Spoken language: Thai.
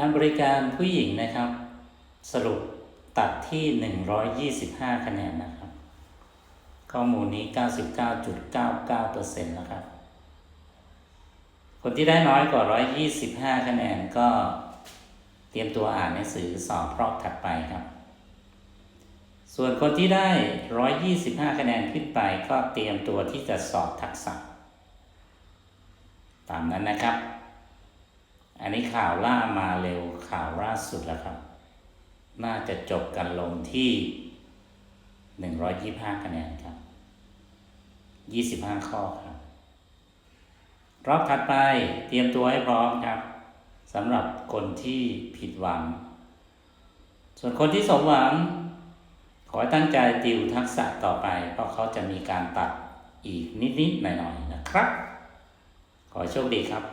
การบริการผู้หญิงนะครับ สรุปตัดที่ 125 คะแนนนะครับ ข้อมูลนี้ 99.99%แล้วครับ คนที่ได้น้อยกว่า 125 คะแนนก็เตรียมตัวอ่านหนังสือสอบรอบถัดไปครับ ส่วนคนที่ได้ 125 คะแนนขึ้นไปก็เตรียมตัวที่จะสอบทักษะ ตามนั้นนะครับ อันนี้ข่าวล่ามาเร็วข่าวล่าสุดแล้วครับ น่าจะจบกันลงที่ 125 คะแนนครับ 25 ข้อครับ รอบถัดไปเตรียมตัวให้พร้อมครับสำหรับคนที่ผิดหวัง ส่วนคนที่สมหวัง ขอให้ตั้งใจติวทักษะต่อไป เพราะเขาจะมีการตัดอีกนิดๆหน่อยๆนะครับ ขอโชคดีครับ